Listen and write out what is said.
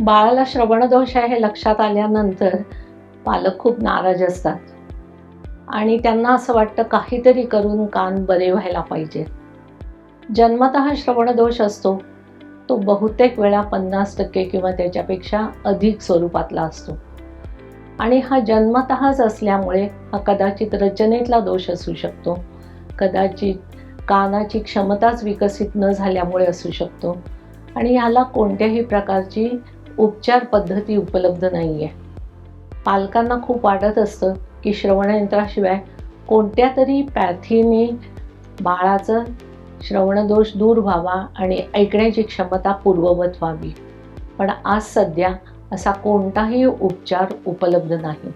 बाळाला श्रवणदोष आहे हे लक्षात आल्यानंतर पालक खूप नाराज असतात. आणि त्यांना असं वाटतं काहीतरी करून कान बरे व्हायला पाहिजे. जन्मत श्रवणदोष असतो. तो बहुतेक वेळा पन्नास टक्के किंवा त्याच्यापेक्षा अधिक स्वरूपातला असतो. आणि हा जन्मतःच असल्यामुळे हा कदाचित रचनेतला दोष असू शकतो. कदाचित कानाची क्षमताच विकसित न झाल्यामुळे असू शकतो. आणि ह्याला कोणत्याही प्रकारची उपचार पद्धती उपलब्ध नाही आहे पालकांना खूप वाटत असतं की श्रवणयंत्राशिवाय कोणत्या तरी पॅथीने बाळाचं श्रवणदोष दूर व्हावा आणि ऐकण्याची क्षमता पूर्ववत व्हावी. पण आज सध्या असा कोणताही उपचार उपलब्ध नाही.